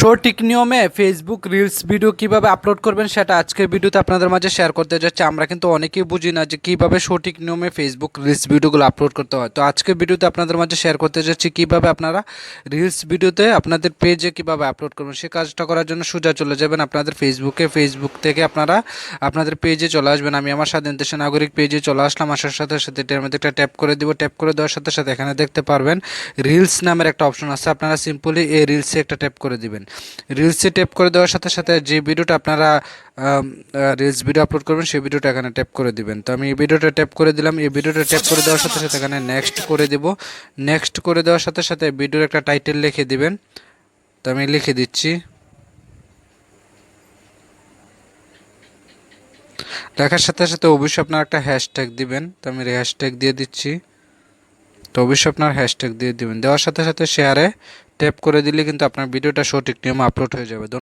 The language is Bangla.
সঠিক নিয়মে ফেসবুক রিলস ভিডিও কীভাবে আপলোড করবেন সেটা আজকের ভিডিওতে আপনাদের মাঝে শেয়ার করতে যাচ্ছি। আমরা কিন্তু অনেকেই বুঝি না যে কীভাবে সঠিক নিয়মে ফেসবুক রিলস ভিডিওগুলো আপলোড করতে হয়। তো আজকের ভিডিওতে আপনাদের মাঝে শেয়ার করতে যাচ্ছি কীভাবে আপনারা রিলস ভিডিওতে আপনাদের পেজে কীভাবে আপলোড করবেন, সে কাজটা করার জন্য সোজা চলে যাবেন আপনাদের ফেসবুকে ফেসবুক থেকে আপনারা আপনাদের পেজে চলে আসবেন। আমি আমার স্বাধীন দেশের নাগরিক পেজে চলে আসলাম। আসার সাথে সাথে এটার মধ্যে একটা ট্যাপ করে দিব। ট্যাপ করে দেওয়ার সাথে সাথে এখানে দেখতে পারবেন রিলস নামের একটা অপশন আছে। আপনারা সিম্পলি এই রিলসে একটা ট্যাপ করে দিবেন। রিলসে ট্যাপ করে দেওয়ার সাথে সাথে যে ভিডিওটা আপনারা রিলস ভিডিও আপলোড করবেন, সেই ভিডিওটা এখানে ট্যাপ করে দিবেন। তো আমি এই ভিডিওটা ট্যাপ করে দিলাম। এই ভিডিওটা ট্যাপ করে দেওয়ার সাথে সাথে এখানে নেক্সট করে দেব। নেক্সট করে দেওয়ার সাথে সাথে ভিডিওর একটা টাইটেল লিখে দিবেন। তো আমি লিখে দিচ্ছি। লেখার সাথে সাথে অবশ্যই আপনার একটা হ্যাশট্যাগ দিবেন। তো আমি হ্যাশট্যাগ দিয়ে দিচ্ছি। তো অবশ্যই আপনার হ্যাশট্যাগ দিয়ে দিবেন। দেওয়ার সাথে সাথে শেয়ারে ট্যাপ করে দিলে কিন্তু আপনার ভিডিওটা সঠিক নিয়মে আপলোড হয়ে যাবে।